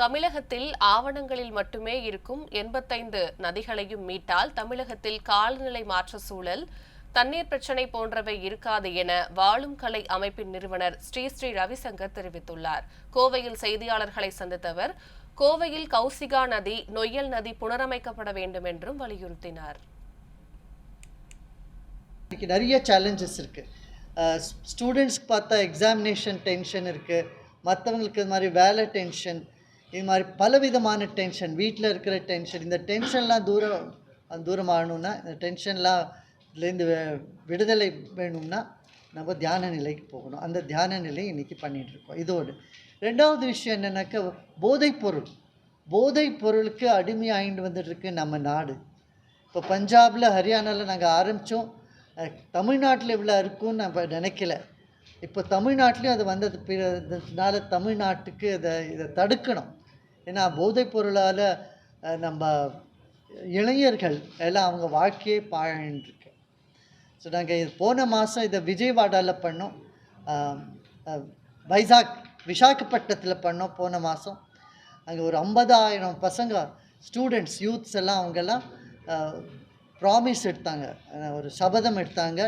தமிழகத்தில் ஆவணங்களில் மட்டுமே இருக்கும் எண்பத்தைந்து நதிகளையும் மீட்டால் தமிழகத்தில் காலநிலை மாற்ற சூழல் தண்ணீர் பிரச்சினை போன்றவை இருக்காது என வாழும் கலை அமைப்பின் நிறுவனர் ஸ்ரீ ஸ்ரீ ரவிசங்கர் தெரிவித்துள்ளார். கோவையில் செய்தியாளர்களை சந்தித்தவர் கோவையில் கௌசிகா நதி நொய்யல் நதி புனரமைக்கப்பட வேண்டும் என்றும் வலியுறுத்தினார். நிறைய சேலஞ்சஸ் இருக்குது ஸ்டூடெண்ட்ஸ்க்கு பார்த்தா எக்ஸாமினேஷன் டென்ஷன் இருக்குது மற்றவங்களுக்கு இது மாதிரி வேலை டென்ஷன் இது மாதிரி பலவிதமான டென்ஷன் வீட்டில் இருக்கிற டென்ஷன் இந்த டென்ஷன்லாம் தூரம் தூரமாகணும்னா இந்த டென்ஷன்லாம் இதுலேருந்து விடுதலை வேணும்னா நம்ம தியான நிலைக்கு போகணும். அந்த தியான நிலை இன்றைக்கி பண்ணிகிட்ருக்கோம் இதோடு ரெண்டாவது விஷயம் என்னென்னாக்கா போதைப் பொருள். போதைப் பொருளுக்கு அடிமையாயிட்டு வந்துட்டுருக்கு நம்ம நாடு. இப்போ பஞ்சாபில் ஹரியானாவில் நாங்கள் ஆரம்பித்தோம் தமிழ்நாட்டில் இவ்வளோ இருக்கும்னு நம்ம நினைக்கல. இப்போ தமிழ்நாட்டிலையும் அது வந்தது பிறனால தமிழ்நாட்டுக்கு அதை இதை தடுக்கணும். ஏன்னா போதைப் பொருளால் நம்ம இளைஞர்கள் எல்லாம் அவங்க வாழ்க்கையே பாழன்றிருக்கு ஸோ நாங்கள் இது போன மாதம் இதை விஜயவாடாவில் பண்ணோம். வைசாக் விசாகப்பட்டினத்தில் பண்ணோம் போன மாதம் அங்கே ஒரு ஐம்பதாயிரம் பசங்க ஸ்டூடெண்ட்ஸ் யூத்ஸ் எல்லாம் அவங்கெல்லாம் ப்ராமிஸ் எடுத்தாங்க. ஒரு சபதம் எடுத்தாங்க.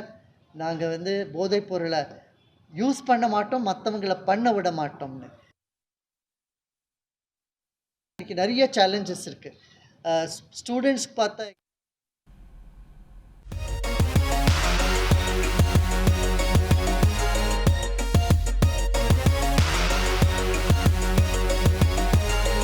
நாங்கள் வந்து போதைப் பொருளை யூஸ் பண்ண மாட்டோம் மற்றவங்களை பண்ண விட மாட்டோம்னு. இன்றைக்கி நிறைய சேலஞ்சஸ் இருக்குது ஸ்டூடெண்ட்ஸ்க்கு பார்த்தா